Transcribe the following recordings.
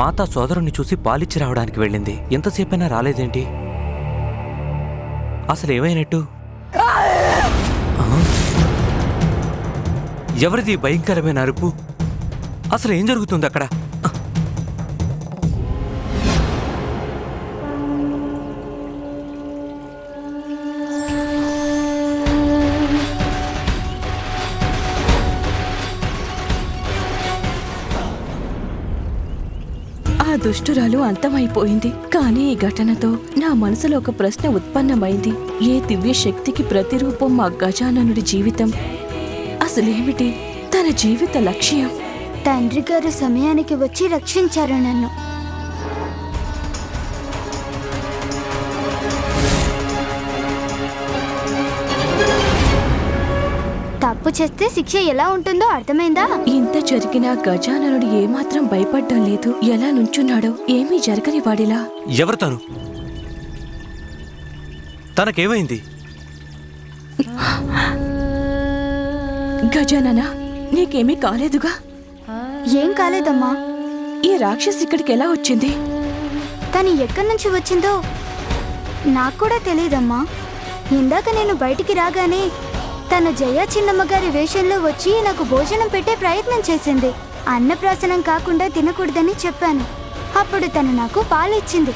మాతా సోదరుణ్ణి చూసి పాలిచ్చి రావడానికి వెళ్ళింది. ఎంతసేపైనా రాలేదేంటి? అసలు ఏమైనట్టు? ఎవరిది భయంకరమైన అరుపు? అసలు ఏం జరుగుతుంది అక్కడ దుష్టురాలు అంతమైపోయింది. కానీ ఈ ఘటనతో నా మనసులో ఒక ప్రశ్న ఉత్పన్నమైంది. ఏ దివ్య శక్తికి ప్రతిరూపం మా గజాననుడి జీవితం? అసలేమిటి? తన జీవిత లక్ష్యం? తండ్రి గారు సమయానికి వచ్చి రక్షించారు నన్ను. తప్పు చేస్తే శిక్ష ఎలా ఉంటుందో అర్థమైందా? ఇంత జరిగినా గజాననుడు ఏమాత్రం భయపడ్డం లేదు. ఎలా నుంచున్నాడో ఏమీ జరగని వాడిలా. ఎవరు తను? తనకేమైంది? గజానన నీకేమీ కాలేదుగా? ఏం కాలేదమ్మా. ఈ రాక్షసి ఇక్కడికి ఎలా వచ్చింది? తను ఎక్కడి నుంచి వచ్చిందో నాకు కూడా తెలియదమ్మా. ఇందాక నేను బయటికి రాగానే తన జయ చిన్నమ్మ గారి వేషంలో వచ్చి నాకు భోజనం పెట్టే ప్రయత్నం చేసింది. అన్నప్రాసనం కాకుండా తినకూడదని చెప్పాను. అప్పుడు తను నాకు పాలు ఇచ్చింది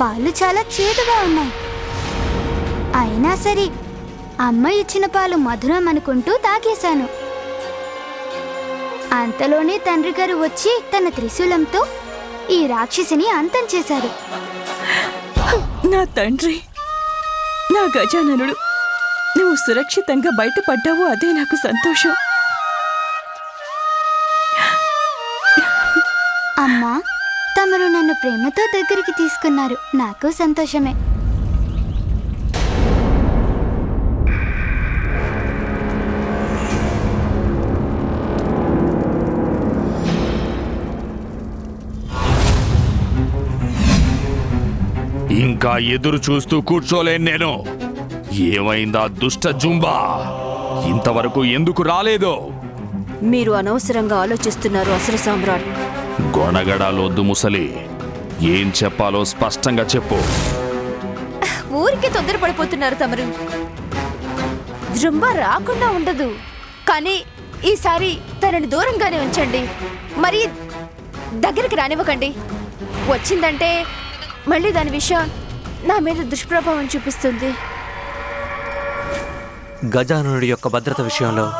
పాలు చాలా చేదుగా ఉన్నాయి. అయినా సరే అమ్మ ఇచ్చిన పాలు మధురం అనుకుంటూ తాగేశాను. అంతలోనే తండ్రి గారు వచ్చి తన త్రిశూలంతో ఈ రాక్షసిని అంతం చేశారు. నా తండ్రి నా గజాననుడు నువ్వు సురక్షితంగా బయటపడ్డావు అదే నాకు సంతోషం. అమ్మా తమరు నన్ను ప్రేమతో దగ్గరికి తీసుకున్నారు. నాకు సంతోషమే. ఇంకా ఎదురు చూస్తూ కూర్చోలేను నేను. ఏమైందా దుష్ట జుంబా? ఇంతవరకు ఎందుకు రాలేదో? మీరు అనవసరంగా ఆలోచిస్తున్నారు అసుర సామ్రాట్. గొణగడాలొద్దు ముసలి. ఏం చెప్పాలో స్పష్టంగా చెప్పు. ఊరికే తొందరపడిపోతున్నారు తమరు. జృంబ రాకుండా ఉండదు. కానీ ఈసారి తనని దూరంగానే ఉంచండి. మరి దగ్గరికి రానివ్వకండి. వచ్చిందంటే మళ్ళీ దాని విషయం నా మీద దుష్ప్రభావం చూపిస్తుంది. గజాననుడి యొక్క భద్రత విషయంలో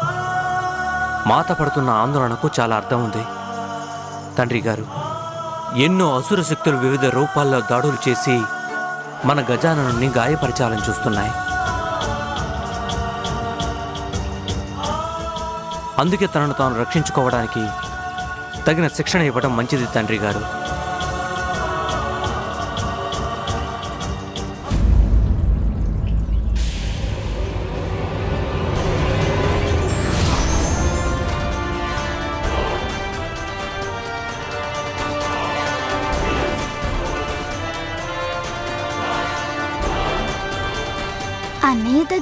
మాత పడుతున్న ఆందోళనకు చాలా అర్థం ఉంది. తండ్రి గారు ఎన్నో అసుర శక్తులు వివిధ రూపాల్లో దాడులు చేసి మన గజాననుని గాయపరచాలని చూస్తున్నాయి. అందుకే తనను తాను రక్షించుకోవడానికి తగిన శిక్షణ ఇవ్వడం మంచిది తండ్రి గారు.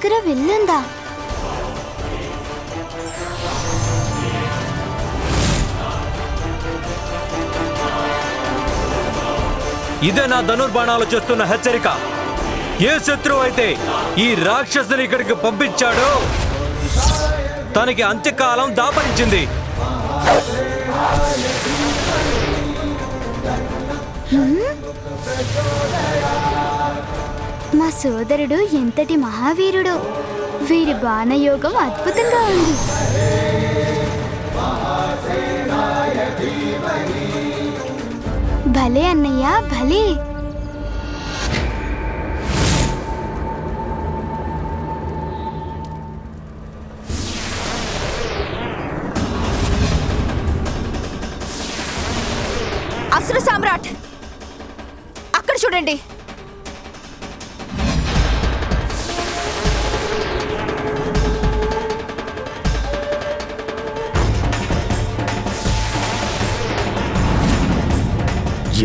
దగ్గర వెళ్ళుందా? ఇదే నా ధనుర్బాణాలు చేస్తున్న హెచ్చరిక. ఏ శత్రువు అయితే ఈ రాక్షసుని ఇక్కడికి పంపించాడో తనకి అంత్యకాలం దాపరించింది. మా సోదరుడు ఎంతటి మహావీరుడు. వీరి బాణయోగం అద్భుతంగా ఉంది. భలే అన్నయ్య భలే. అసుర సామ్రాట్! అక్కడ చూడండి.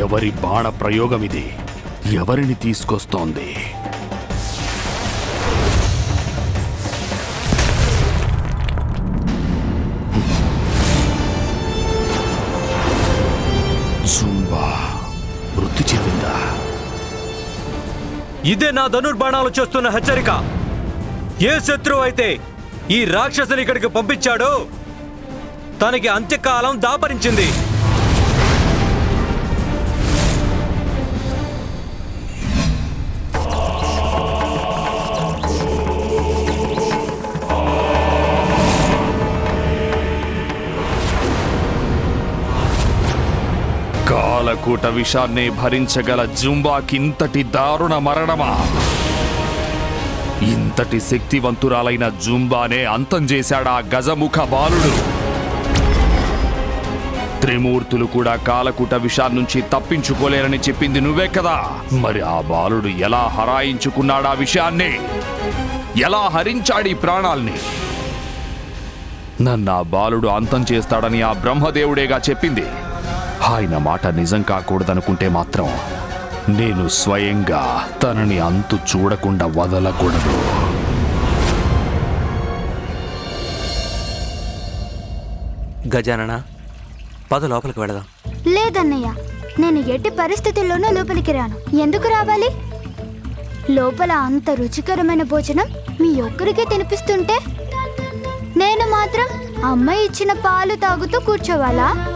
ఎవరి బాణ ప్రయోగం ఇది ఎవరిని తీసుకొస్తోంది? జుంబా మృతి చెందిందా? ఇదే నా ధనుర్బాణాలు చేస్తున్న హెచ్చరిక. ఏ శత్రువు అయితే ఈ రాక్షసుని ఇక్కడికి పంపించాడో తనకి అంత్యకాలం దాపరించింది. కాలకూట విషాన్ని భరించగల జుంబాకింతటి దారుణ మరణమా? ఇంతటి శక్తివంతురాలైన జుంబానే అంతం చేశాడా గజముఖ బాలుడు? త్రిమూర్తులు కూడా కాలకూట విషాన్నుంచి తప్పించుకోలేరని చెప్పింది నువ్వే కదా. మరి ఆ బాలుడు ఎలా హరాయించుకున్నాడా విషయాన్ని ఎలా హరించాడి ప్రాణాల్ని? నన్ను ఆ బాలుడు అంతం చేస్తాడని ఆ బ్రహ్మదేవుడేగా చెప్పింది. ఆయన మాట నిజం కాకూడదనుకుంటే మాత్రం నేను స్వయంగా తనని అంతు చూడకుండా వదలకూడదు. గజానన పద లోపలికి వెళదాం. లేదన్నయ్య నేను ఎట్టి పరిస్థితుల్లోనూ లోపలికి రాను. ఎందుకు రావాలి? లోపల అంత రుచికరమైన భోజనం మీ ఒక్కరికే తినిపిస్తుంటే? నేను మాత్రం అమ్మ ఇచ్చిన పాలు తాగుతూ కూర్చోవాలా?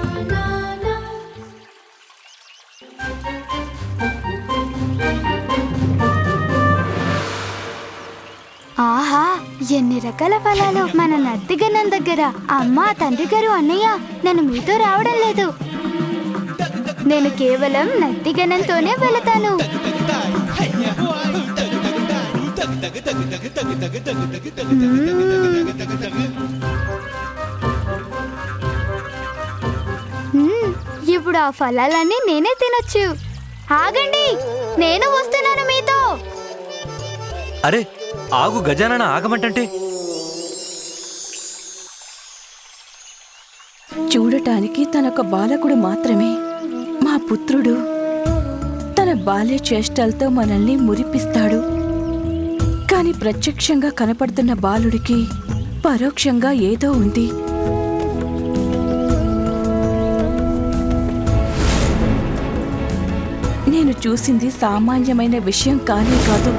రకరకాల ఫలాలు మన నత్తిగన్నం దగ్గర. అమ్మ తండ్రి గారు అన్నయ్య నేను మీతో రావడం లేదు. నేను కేవలం నత్తిగనంతోనే వెళతాను. మ్మ్, ఇప్పుడు ఆ ఫలాలన్నీ నేనే తినొచ్చు. ఆగండి నేను వస్తున్నాను మీతో. అరే ఆగు గజానన ఆగమంటంటే చూడటానికి తనొక బాలకుడు మాత్రమే. మా పుత్రుడు తన బాల్య చేష్టలతో మనల్ని మురిపిస్తాడు. కాని ప్రత్యక్షంగా కనపడుతున్న బాలుడికి పరోక్షంగా ఏదో ఉంది. నేను చూసింది సామాన్యమైన విషయం కానే కాదు.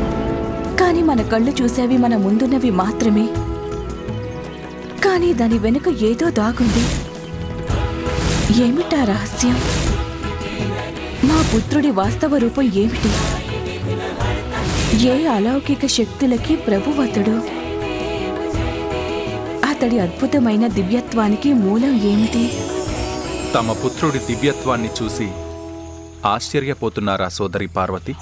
కానీ మన కళ్ళు చూసేవి మన ముందున్నవి మాత్రమే. కానీ దాని వెనుక ఏదో దాగుంది. ఏమిటా రహస్యం? మా పుత్రుడి వాస్తవ రూపం ఏమిటి? ఏ అలౌకిక శక్తులకి ప్రభువతడు అతడి అద్భుతమైన దివ్యత్వానికి మూలం ఏమిటి? తమ పుత్రుడి దివ్యత్వాన్ని చూసి ఆశ్చర్యపోతున్నారా సోదరి పార్వతి?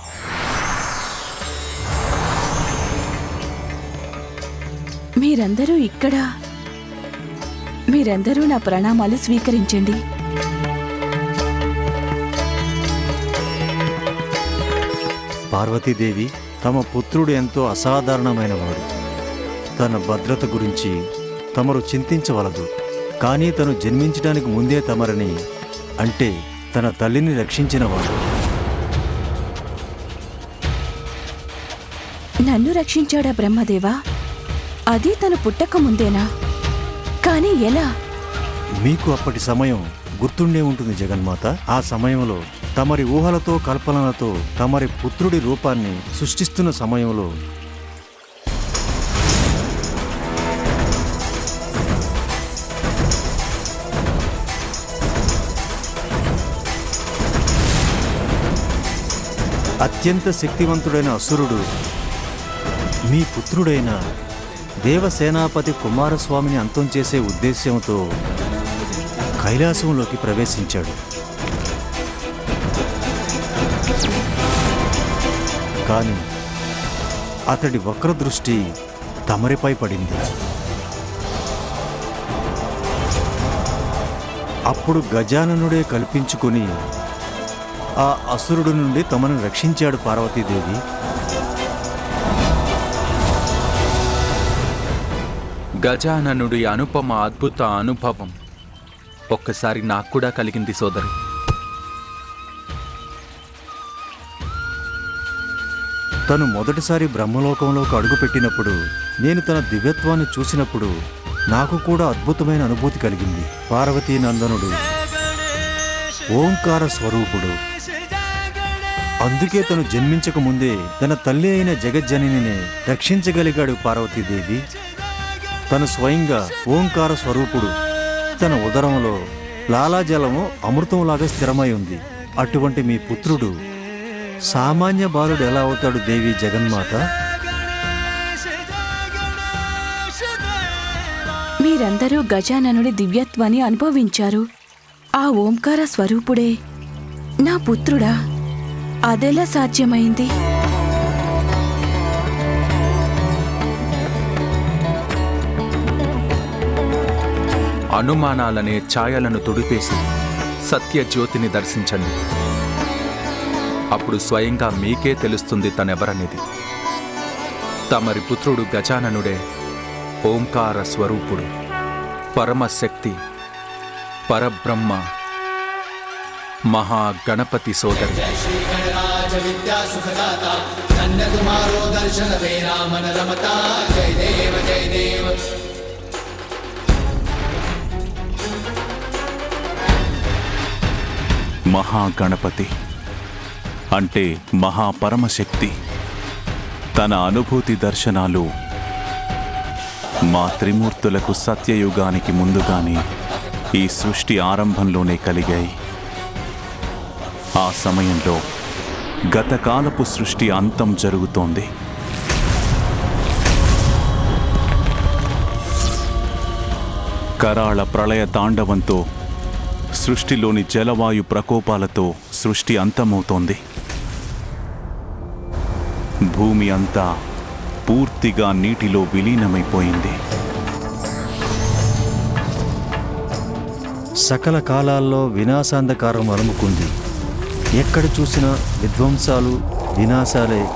మీరందరూ ఇక్కడ. మీరందరూ నా ప్రణామాలు స్వీకరించండి. పార్వతీదేవి తమ పుత్రుడు ఎంతో అసాధారణమైనవాడు. తన భద్రత గురించి తమరు చింతించవలదు. కానీ తను జన్మించడానికి ముందే తమరని అంటే తన తల్లిని రక్షించినవాడు. నన్ను రక్షించాడా బ్రహ్మదేవా? అది తను పుట్టక ముందేనా? కానీ ఎలా? మీకు అప్పటి సమయం గుర్తుండే ఉంటుంది జగన్మాత. ఆ సమయంలో తమరి ఊహలతో కల్పనలతో తమరి పుత్రుడి రూపాన్ని సృష్టిస్తున్న సమయంలో అత్యంత శక్తివంతుడైన అసురుడు మీ పుత్రుడైన దేవసేనాపతి కుమారస్వామిని అంతం చేసే ఉద్దేశ్యంతో కైలాసంలోకి ప్రవేశించాడు. కానీ అతడి వక్రదృష్టి తమరిపై పడింది. అప్పుడు గజాననుడే కల్పించుకుని ఆ అసురుడు నుండి తమను రక్షించాడు పార్వతీదేవి. గజాననుడి అనుపమ అద్భుత అనుభవం. ఒక్కసారి నాకు కూడా కలిగింది సోదరి. తను మొదటిసారి బ్రహ్మలోకంలోకి అడుగుపెట్టినప్పుడు నేను తన దివ్యత్వాన్ని చూసినప్పుడు నాకు కూడా అద్భుతమైన అనుభూతి కలిగింది. పార్వతీ నందనుడు ఓంకార స్వరూపుడు. అందుకే తను జన్మించక ముందే తన తల్లి అయిన జగజ్జనినిని రక్షించగలిగాడు పార్వతీదేవి. తను స్వయంగా ఓంకార స్వరూపుడు. తన ఉదరంలో లాలాజలము అమృతంలాగా స్థిరమై ఉంది. అటువంటి మీ పుత్రుడు సామాన్య బాలుడు ఎలా అవుతాడు దేవి జగన్మాత? మీరందరూ గజాననుడి దివ్యత్వాన్ని అనుభవించారు. ఆ ఓంకార స్వరూపుడే. నా పుత్రుడా అదెలా సాధ్యమైంది? అనుమానాలనే ఛాయలను తుడిపేసి సత్య జ్యోతిని దర్శించండి. అప్పుడు స్వయంగా మీకే తెలుస్తుంది తనెవరనేది. తమరి పుత్రుడు గజాననుడే ఓంకార స్వరూపుడు పరమశక్తి పరబ్రహ్మ మహాగణపతి సోదరి. మహాగణపతి అంటే మహాపరమశక్తి. తన అనుభూతి దర్శనాలు మా త్రిమూర్తులకు సత్యయుగానికి ముందుగానే ఈ సృష్టి ఆరంభంలోనే కలిగాయి. ఆ సమయంలో గతకాలపు సృష్టి అంతం జరుగుతోంది. కరాళ ప్రళయ తాండవంతో సృష్టిలోని జలవాయు ప్రకోపాలతో సృష్టి అంతమవుతోంది. భూమి అంతా పూర్తిగా నీటిలో విలీనమైపోయింది. సకల కాలాల్లో వినాశాంధకారం అలుముకుంది. ఎక్కడ చూసినా విధ్వంసాలు వినాశాలే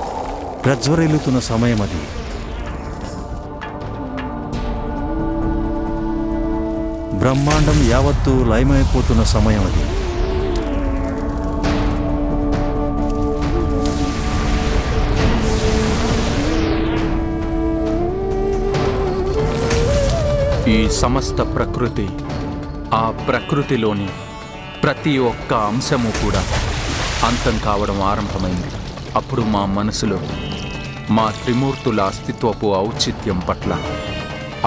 ప్రజ్వరిల్లుతున్న సమయం అది. బ్రహ్మాండం యావత్తు లయమైపోతున్న సమయం అది. ఈ సమస్త ప్రకృతి ఆ ప్రకృతిలోని ప్రతి ఒక్క అంశము కూడా అంతం కావడం ఆరంభమైంది. అప్పుడు మా మనసులో మా త్రిమూర్తుల అస్తిత్వపు ఔచిత్యం పట్ల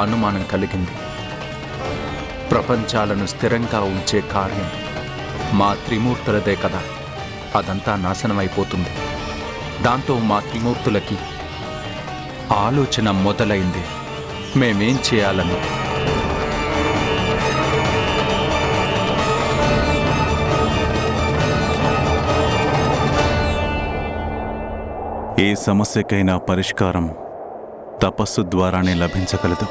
అనుమానం కలిగింది. ప్రపంచాలను స్థిరంగా ఉంచే కార్యం మా త్రిమూర్తులదే కదా. అదంతా నాశనమైపోతుంది. దాంతో మా త్రిమూర్తులకి ఆలోచన మొదలైంది. మేమేం చేయాలని ఏ సమస్యకైనా పరిష్కారం తపస్సు ద్వారానే లభించగలదు.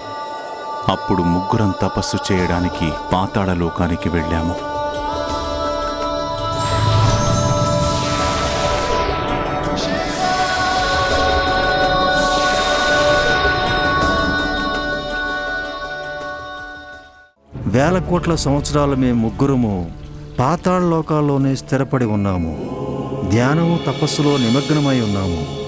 అప్పుడు ముగ్గురం తపస్సు చేయడానికి పాతాళలోకానికి వెళ్ళాము. వేల కోట్ల సంవత్సరాలు మేము ముగ్గురము పాతాళ లోకాల్లోనే స్థిరపడి ఉన్నాము. ధ్యానము తపస్సులో నిమగ్నమై ఉన్నాము.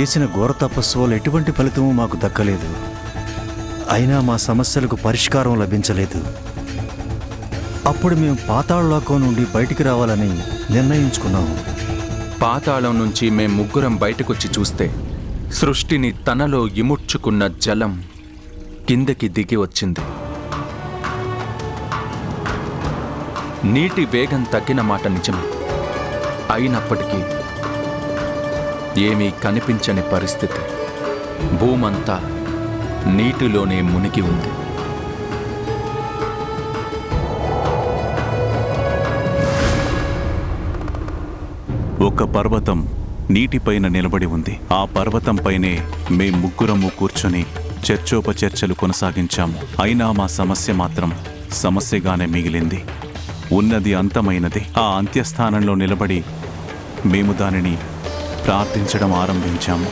చేసిన ఘోర తపస్సు వల్ల ఎటువంటి ఫలితము మాకు దక్కలేదు. అయినా మా సమస్యలకు పరిష్కారం లభించలేదు. అప్పుడు మేము పాతాళలోకం నుండి బయటికి రావాలని నిర్ణయించుకున్నాము. పాతాళం నుంచి మేం ముగ్గురం బయటకొచ్చి చూస్తే సృష్టిని తనలో ఇముడ్చుకున్న జలం కిందకి దిగి వచ్చింది. నీటి వేగం తగ్గిన మాట నిజమే. అయినప్పటికీ ఏమీ కనిపించని పరిస్థితి. భూమంతా నీటిలోనే మునిగి ఉంది. ఒక పర్వతం నీటిపైన నిలబడి ఉంది. ఆ పర్వతంపైనే మేం ముగ్గురము కూర్చొని చర్చోపచర్చలు కొనసాగించాము. అయినా మా సమస్య మాత్రం సమస్యగానే మిగిలింది. ఉన్నది అంతమైనది. ఆ అంత్యస్థానంలో నిలబడి మేము దానిని ప్రార్థించడం ఆరంభించాము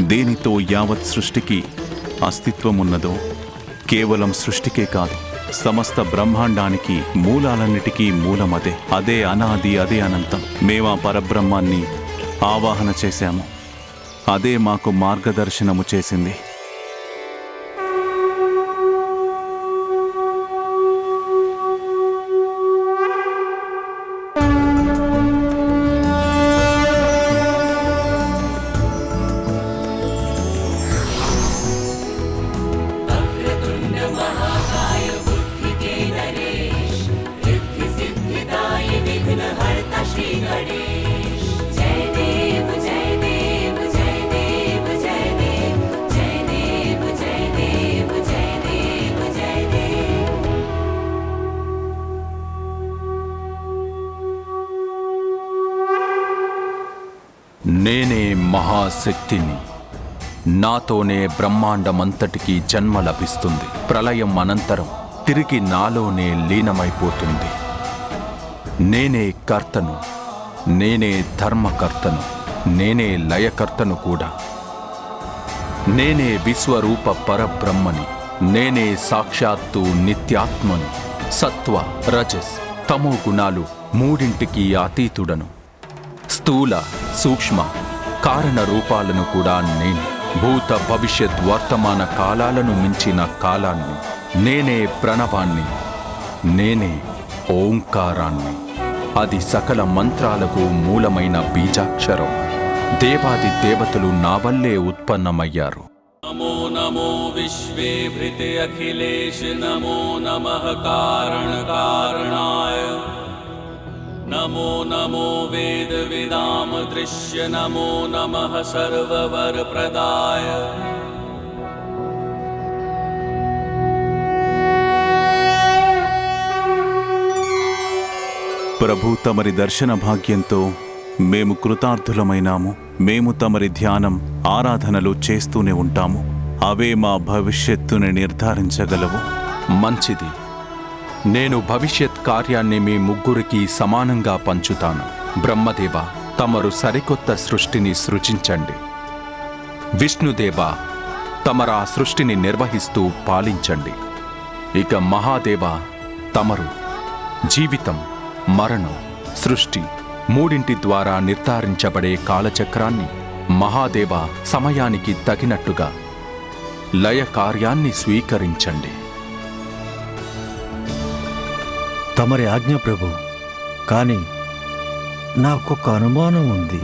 దేనితో యావత్ సృష్టికి అస్తిత్వం ఉన్నదో కేవలం సృష్టికే కాదు సమస్త బ్రహ్మాండానికి మూలాలన్నిటికీ మూలమదే. అదే అనాది అదే అనంతం. మేము ఆ పరబ్రహ్మాన్ని ఆవాహన చేశాము. అదే మాకు మార్గదర్శనము చేసింది. శక్తిని. నాతోనే బ్రహ్మాండమంతటికి జన్మ లభిస్తుంది. ప్రళయం అనంతరం తిరిగి నాలోనే లీనమైపోతుంది. నేనే కర్తను నేనే ధర్మకర్తను నేనే లయకర్తను కూడా. నేనే విశ్వరూప పరబ్రహ్మని నేనే సాక్షాత్తు నిత్యాత్మను సత్వ రజస్ తమో గుణాలు మూడింటికి అతీతుడను. స్థూల సూక్ష్మ కారణ రూపాలను కూడా నేను భూత భవిష్యత్ వర్తమాన కాలాలను మించిన కాలాన్ని నేనే ప్రణవాన్ని నేనే ఓంకారాన్ని. అది సకల మంత్రాలకు మూలమైన బీజాక్షరం. దేవాది దేవతలు నా వల్లే ఉత్పన్నమయ్యారు. నమో నమో విశ్వే భృతి అఖిలేష్ నమో నమ కారణ కారణాయ नमो नमो वेदविदाम दृश्य नमो नमः सर्ववरप्रदाय ప్రభు తమరి దర్శన భాగ్యంతో మేము కృతార్థులమైనాము మేము తమరి ధ్యానం ఆరాధనలు చేస్తూనే ఉంటాము అవే మా భవిష్యత్తుని నిర్ధారించగలవు మంచిది నేను భవిష్యత్ కార్యాన్ని మీ ముగ్గురికి సమానంగా పంచుతాను. బ్రహ్మదేవ తమరు సరికొత్త సృష్టిని సృజించండి. విష్ణుదేవ తమరా సృష్టిని నిర్వహిస్తూ పాలించండి. ఇక మహాదేవ తమరు జీవితం మరణం సృష్టి మూడింటి ద్వారా నిర్ధారించబడే కాలచక్రాన్ని మహాదేవ సమయానికి తగినట్టుగా లయ కార్యాన్ని స్వీకరించండి. తమరి ఆజ్ఞ ప్రభు. కానీ నాకొక అనుమానం ఉంది.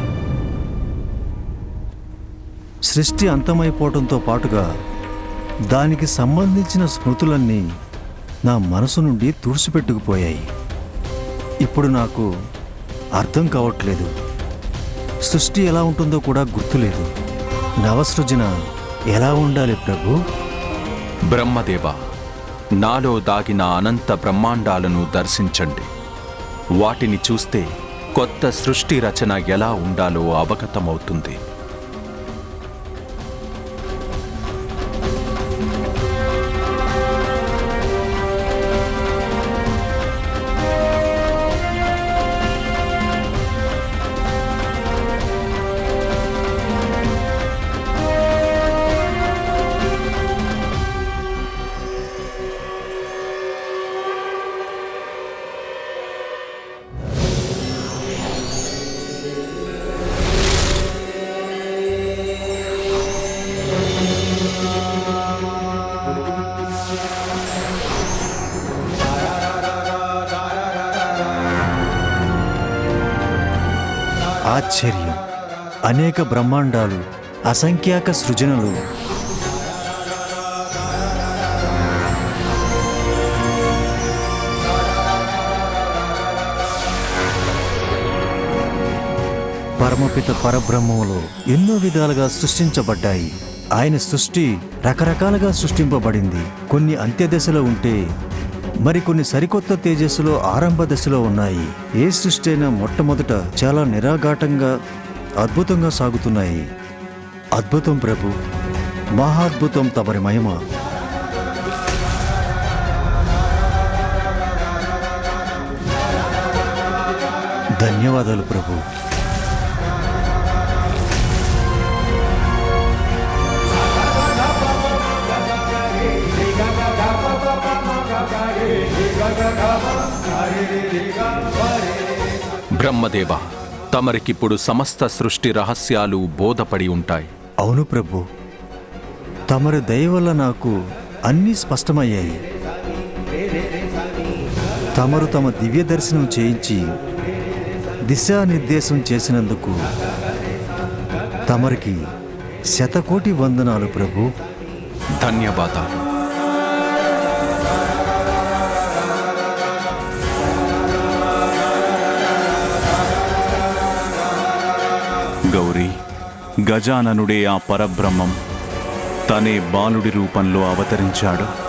సృష్టి అంతమైపోవడంతో పాటుగా దానికి సంబంధించిన స్మృతులన్నీ నా మనసు నుండి తుడిచిపెట్టుకుపోయాయి. ఇప్పుడు నాకు అర్థం కావట్లేదు. సృష్టి ఎలా ఉంటుందో కూడా గుర్తులేదు. నవసృజన ఎలా ఉండాలి ప్రభు? బ్రహ్మదేవ నాలో దాగిన అనంత బ్రహ్మాండాలను దర్శించండి. వాటిని చూస్తే కొత్త సృష్టి రచన ఎలా ఉండాలో అవగతమవుతుంది. ఆశ్చర్యం. అనేక బ్రహ్మాండాలు అసంఖ్యాక సృజనలు. పరమపిత పరబ్రహ్మములో ఎన్నో విధాలుగా సృష్టించబడ్డాయి. ఆయన సృష్టి రకరకాలుగా సృష్టింపబడింది. కొన్ని అంత్యదశలో ఉంటే మరికొన్ని సరికొత్త తేజస్సులో ఆరంభ దశలో ఉన్నాయి. ఏ సృష్టి అయినా మొట్టమొదట చాలా నిరాఘాటంగా అద్భుతంగా సాగుతున్నాయి. అద్భుతం ప్రభు. మహాద్భుతం తమరి మహిమ. ధన్యవాదాలు ప్రభు. బ్రహ్మదేవ తమరికిప్పుడు సమస్త సృష్టి రహస్యాలు బోధపడి ఉంటాయి. అవును ప్రభు. తమరి దయ వల్ల నాకు అన్నీ స్పష్టమయ్యాయి. తమరు తమ దివ్య దర్శనం చేయించి దిశానిర్దేశం చేసినందుకు తమరికి శతకోటి వందనాలు ప్రభు. ధన్యవాదాలు. గౌరీ గజాననుడే ఆ పరబ్రహ్మం. తనే బాలుడి రూపంలో అవతరించాడు.